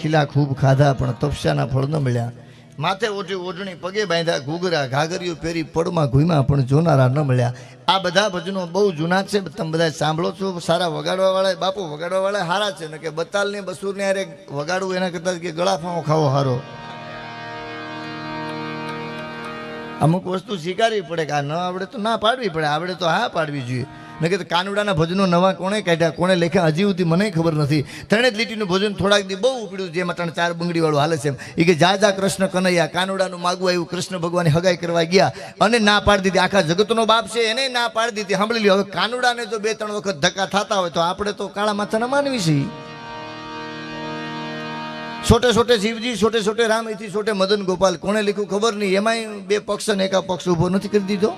ખીલા ખૂબ ખાધા, પણ તપસ્યાના ફળ ન મળ્યા. માથે ઓઢી ઓઢણી પગે બાંધ્યા, ઘૂઘરા, ઘાઘરીઓ પહેરી પડમાં ઘૂમ્યા, પણ જોનારા ન મળ્યા. આ બધા ભજનો બહુ જૂના છે, તમે બધા સાંભળો છો, સારા વગાડવા વાળા બાપુ વગાડવા વાળા સારા છે ને કે બતાલ ને બસુર ને અરે વગાડવું એના કરતાં કે ગળા ફાંવો ખાવો સારો અમુક વસ્તુ સ્વીકારવી પડે કે આ ન આવડે તો ના પાડવી પડે, આવડે તો હા પાડવી જોઈએ. ને કીધું કાનુડાના ભજનો નવા કોણે કાઢ્યા? કોણે લખ્યા? હજી સુધી મને ખબર નથી. ત્રણે લીટીનું ભજન થોડાક દી બહુ ઉપડ્યું જેમાં ત્રણ ચાર બંગડીવાળું હાલે છે. એ કે જા જા કૃષ્ણ કનૈયા, કાનુડાનું માગવું આવ્યું, કૃષ્ણ ભગવાન હગાઈ કરવા ગયા અને ના પાડી દીધી. આખા જગતનો બાપ છે, એને ના પાડી દીધી. સાંભળી લ્યો, હવે કાનુડાને જો બે ત્રણ વખત ધક્કા થતા હોય તો આપણે તો કાળા માથાના માનવી છીએ. છોટે છોટે શિવજી, છોટે છોટે રામ એથી છોટે મદન ગોપાલ. કોણે લખ્યું ખબર નહીં. એમાંય બે પક્ષ અને એકા પક્ષ ઊભો નથી કરી દીધો.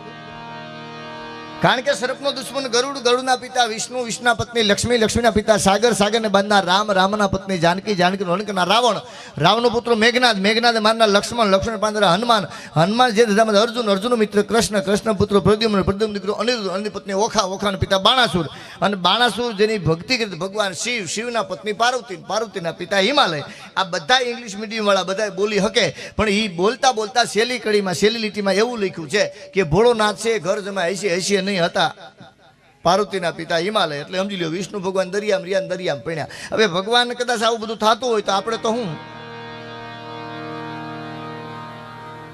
કારણ કે સર્પનો દુશ્મન ગરુડ, ગરુડના પિતા વિષ્ણુ, વિષ્ણુના પત્ની લક્ષ્મી, લક્ષ્મીના પિતા સાગર, સાગરને બાંધનાર રામ, રામના પત્ની જાનકી જાનકી રણકના રાવણ. રાવણનો પુત્ર મેઘનાથ મેઘનાથ મારનાર લક્ષ્મણ લક્ષ્મણ પાંદરા હનુમાન. હનુમાન જે ધજામાં અર્જુન, અર્જુનનો મિત્ર કૃષ્ણ કૃષ્ણ પુત્ર પ્રદ્યુમ્ન પ્રદ્યુમ્ન દીકરો અનિરુદ્ધ અનિરુદ્ધ પત્ની ઓખા, ઓખાના પિતા બાણાસુર. અને બાણાસુર જેની ભક્તિ કરી ભગવાન શિવ, શિવના પત્ની પાર્વતી, પાર્વતીના પિતા હિમાલય. આ બધા ઇંગ્લિશ મીડિયમ વાળા બધા બોલી શકે પણ એ બોલતા બોલતા શેલી કડીમાં શેલી લીટીમાં એવું લખ્યું છે કે ભોળોનાથ છે ઘર જમા હૈસી હૈસી નહીં હતા. પાર્વતીના પિતા હિમાલય, એટલે સમજી લ્યો, વિષ્ણુ ભગવાન દરિયામ રિયાન દરિયામ પીણ્યા. હવે ભગવાન કદાચ આવું બધું થતું હોય તો આપણે તો હું?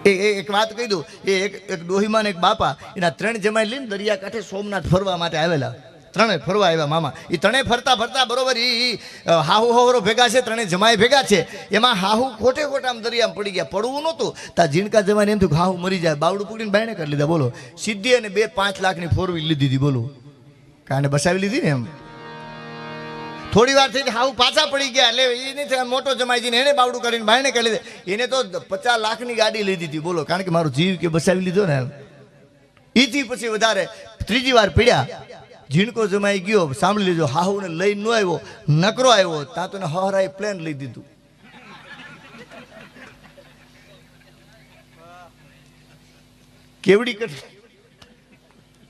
એ એક વાત કહી દઉં. એ એક એક ડોહીમાં એક બાપા, એના ત્રણ જમાઈ લઈને દરિયા કાંઠે સોમનાથ ફરવા માટે આવેલા. ત્રણે ફરવા આવ્યા મામા. એ ત્રણે ફરતા ફરતા બરોબર એ હાહુ હોવરો ભેગા છે ત્રણે જમાય ભેગા છે. એમાં હાહુ ખોટે ખોટા આમ દરિયામાં પડી ગયા. પડવું નહોતું. તા ઝીણકા જમાઈને એમ થયું કે હાહુ મરી જાય. બાવડું પકડીને બાયણે કરી લીધા. બોલો. સિદ્ધિ અને બે પાંચ લાખની ફોર વ્હીલ લીધી હતી. બોલો. કાને બસાવી લીધી ને એમ. થોડી વાર થઈ હાવ પાછા પડી ગયા. એટલે એ નહીં મોટો જમાઈજીને એને બાવડું કરીને બાયણે કરી લીધે. એને તો પચાસ લાખની ગાડી લીધી હતી. બોલો. કારણ કે મારો જીવ કે બસાવી લીધો ને એમ. ઈથી પછી વધારે ત્રીજી વાર પીડ્યા. ઝીણકો જમાઈ ગયો. સાંભળી લીધો હાહુને લઈ ન આવ્યો, નકરો આવ્યો. તો એને પ્લેન લઈ દીધું. કેવડી કઠી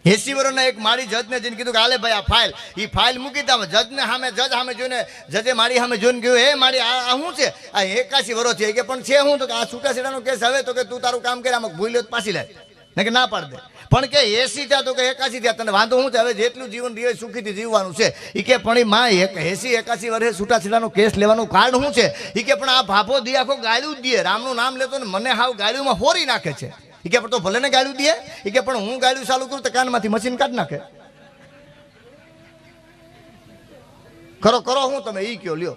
એસી વર્ષના એક મારી જજને જઈને કીધું કે, હાલે ભાઈ, આ ફાઇલ. એ ફાઇલ મૂકી દે જજને સામે, જજ સામે જોઈને, જજે મારી સામે જોઈને કહ્યું, હે, મારી, આ શું છે? આ એકાસી વર્ષ છે. કે, પણ છે હું તો કે, આ છૂટાછેડાનો કેસ હવે. તો કે, તું તારું કામ કરે, આમાં ભૂલ્યો પાછી લે. કે ના પાડ દે. પણ કે એસી થયા તો કે એકાસી થયા. તને વાંધો શું છે? હવે જેટલું જીવન રહે સુખીથી જીવવાનું છે એ કે પણ એ માં એક એસી એકાસી વર્ષે છૂટાછેડાનો કેસ લેવાનું કારણ શું છે? એ કે પણ આ ભાભો દી આખો ગાળ્યું જ દે રામનું નામ લેતો ને મને હાવ ગાળ્યુંમાં હોરી નાખે છે. એ કે પણ તો ભલે ને ગાળ્યું દે એ કે પણ હું ગાળ્યું ચાલુ કરું તો કાનમાંથી મશીન કાઢી નાખે. કરો કરો હું તમે એ કયો, લ્યો.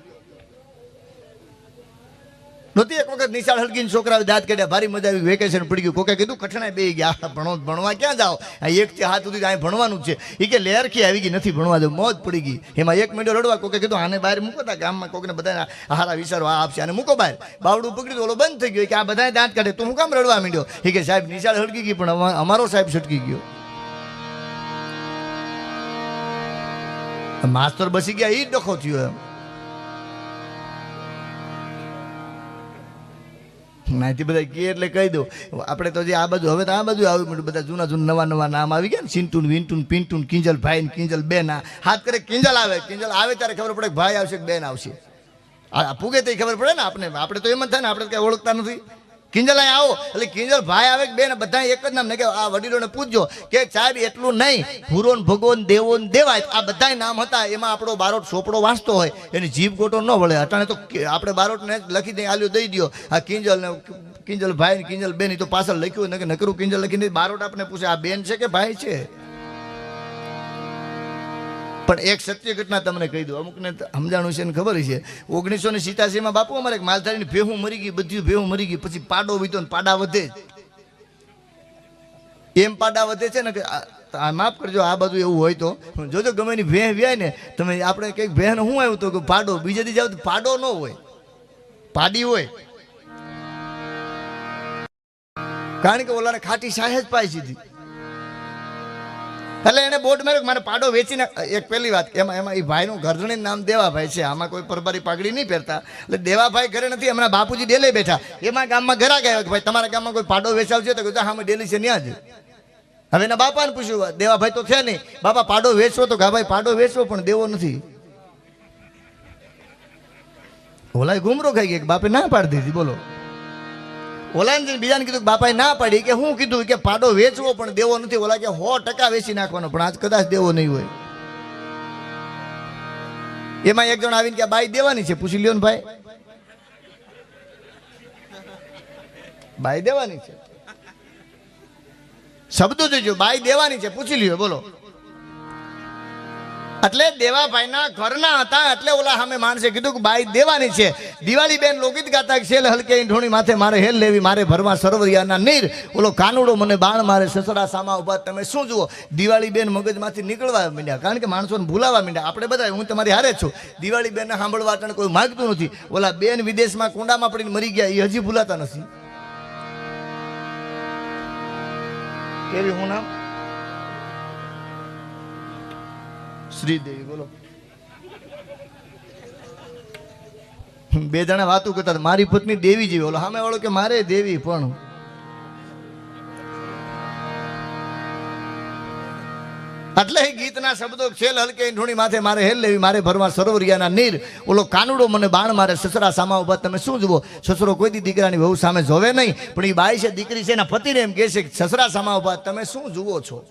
નહોતી એક વખત નિશાળ હલકીને છોકરાઓ દાંત કાઢ્યા, ભારી મજા આવી વેકેશન પડી ગયું. કોકે કીધું, કઠણાઈ બે ગયા ભણો, ભણવા ક્યાં જાઓ? આ એક થી હાથ સુધી અહીં ભણવાનું છે. એ કે, લેરખી આવી ગઈ, નથી ભણવા દે મોજ પડી ગઈ. એમાં એક મિનિટ રડવા, કોકે કીધું, આને બહાર મૂકો તા ગામમાં, કોકને બધા હારા વિચારો આ આપશે, આને મૂકો બહાર. બાવડું પકડ્યું ઓલો બંધ થઈ ગયો, કે આ બધા દાંત કાઢે, તું હું કામ રડવા માંડ્યો? એ કે, સાહેબ, નિશાળ હલકી ગઈ, પણ અમારો સાહેબ છટકી ગયો. માસ્તર બસી ગયા એ જ ડખો થયો એમ. નાથી બધા કે એટલે કહી દો આપણે તો જે આ બાજુ, હવે તો આ બાજુ આવી મળ્યું. બધા જૂના જૂના નવા નવા નામ આવી ગયા ને. સિન્ટુન વિન્ટુન પિન્ટુન કિંજલ ભાઈ ને કિંજલ બેન હાથ કરે કિંજલ આવે? કિંજલ આવે ત્યારે ખબર પડે કે ભાઈ આવશે કે બેન આવશે. આ પૂગે તો ખબર પડે ને આપણે આપણે તો એમ જ થાય ને, આપણે કઈ ઓળખતા નથી. કિંજલ અહીં આવો. એટલે કિંજલ ભાઈ આવે કે બધા એક જ નામ. ને કે આ વડીલોને પૂછજો કે સાહેબ, એટલું નહીં. ભૂરોન ભગવાન દેવોન દેવાય. આ બધા નામ હતા. એમાં આપણો બારોટ સોપડો વાંચતો હોય. એની જીભ ગોટો ન વળે. અટાણે તો આપણે બારોટને લખી દઈ આલ્યો દઈ દો આ કિંજલ ને કિંજલ ભાઈ કિંજલ બેન તો પાછળ લખ્યું ને કે નકરું કિંજલ લખીને બારોટ આપણે પૂછે, આ બેન છે કે ભાઈ છે? પણ એક સત્ય ઘટના તમને કહી દઉં. અમુકને સમજાણું છે ને ખબર છે. ઓગણીસો ને સિતાસીમાં બાપુ અમારે માલધારીની ભેહું મરી ગઈ બધું ભેહું મરી ગઈ પછી પાડો વીતો ને પાડા વધે. એમ પાડા વધે છે ને કે માફ કરજો, આ બધું એવું હોય તો. જોજો ગમે એની ભેહ વ્યાય ને, તમે આપણે કંઈક ભેહ શું આવ્યું તો કે પાડો, બીજે દી જાવ તો પાડો ન હોય. પાડી હોય. કારણ કે ઓલાને ખાટી સાહેજ પાઈ સીધી એટલે એને બોટ માર્યો મારે પાડો વેચીને, એક પહેલી વાત, એમાં એમાં એ ભાઈનું ઘરધણી નામ દેવાભાઈ છે, આમાં કોઈ પરબારી પાઘડી નહીં પહેરતા. એટલે દેવાભાઈ ઘરે નથી, હમણાં બાપુજી ડેલે બેઠા. એમાં ગામમાં ઘરા ગયા કે ભાઈ, તમારા ગામમાં કોઈ પાડો વેચાવજો તો કીધું હા ડેલી છે ત્યાં જ. હવે એના બાપાને પૂછ્યું, દેવાભાઈ તો થયા નહીં. બાપા, પાડો વેચવો તો. કે ભાઈ, પાડો વેચવો, પણ દેવો નથી. ઓલાય ગુમરો ખાઈ ગયા બાપે ના પાડી દીધી, બોલો. ઓલાને બીજાને કીધું બાપાએ ના પાડી કે હું કીધું કે પાડો વેચવો, પણ દેવો નથી. ઓલા કે સો ટકા વેચી નાખવાનો, પણ આજ કદાચ દેવો નહીં હોય. એમાં એક જણ આવીને કે બાઈ દેવાની છે. પૂછી લ્યો ને ભાઈ. બાઈ દેવાની છે. શબ્દો જોજો, બાઈ દેવાની છે. પૂછી લ્યો, બોલો. એટલે દેવાભાઈના ઘરના હતા, એટલે ઓલા સામે માણસે કીધું કે બાઈ દેવાની છે. દિવાળી બેન લોકગીત ગાતા છેલ હલકે ઢોણી માથે મારે હેલ લેવી, મારે ભરવા સરોવરિયાના નીર. ઓલો કાનુડો મને બાણ મારે, સસરા સામા ઊભા, તમે શું જુઓ? દિવાળી બેન મગજમાંથી નીકળવા માંડ્યા. કારણ કે માણસોને ભૂલાવા માંડ્યા. આપણે બધા હું તમારી હારે છું. દિવાળી બેનને સાંભળવા અટાણે કોઈ માગતું નથી. ઓલા બેન વિદેશમાં કુંડામાં પડીને મરી ગયા એ હજી ભૂલાતા નથી. કેવી હું નામ? શ્રીદેવી, બોલો. બે જણા વાતું કરતા મારી પત્ની દેવી જેવી બોલો. સામે વાળો કે મારે દેવી પણ. એટલે ગીતના શબ્દો છેલ હલકે ઢોણી માથે મારે હેલ લેવી, મારે ભરવા સરોવરિયાના નીર. ઓલો કાનુડો મને બાણ મારે, સસરા સામા ઊભા, તમે શું જુઓ? સસરો કોઈ દી દીકરાની વહુ સામે જોવે નહીં, પણ એ બાઈ છે, દીકરી છે, એના પતિને એમ કહે છે સસરા સામા ઊભા, તમે શું જુઓ છો?